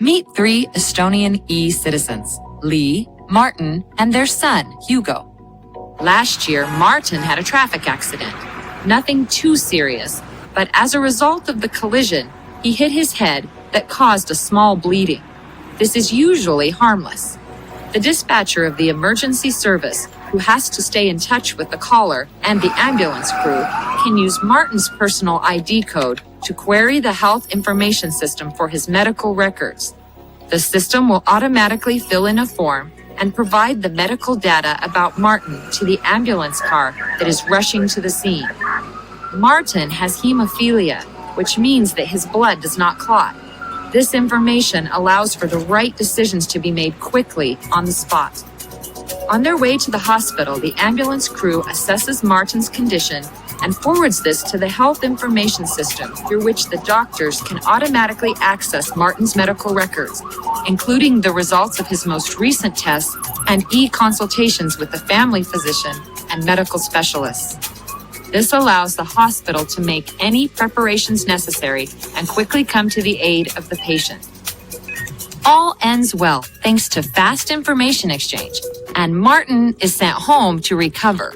Meet three Estonian e citizens Lee, Martin, and their son, Hugo. Last year, Martin had a traffic accident. Nothing too serious, but as a result of the collision, he hit his head that caused a small bleeding. This is usually harmless. The dispatcher of the emergency service, who has to stay in touch with the caller and the ambulance crew, can use Martin's personal ID code to query the health information system for his medical records. The system will automatically fill in a form and provide the medical data about Martin to the ambulance car that is rushing to the scene. Martin has hemophilia, which means that his blood does not clot. This information allows for the right decisions to be made quickly on the spot. On their way to the hospital, the ambulance crew assesses Martin's condition and forwards this to the health information system through which the doctors can automatically access Martin's medical records, including the results of his most recent tests and e consultations with the family physician and medical specialists. This allows the hospital to make any preparations necessary and quickly come to the aid of the patient. All ends well thanks to fast information exchange, and Martin is sent home to recover.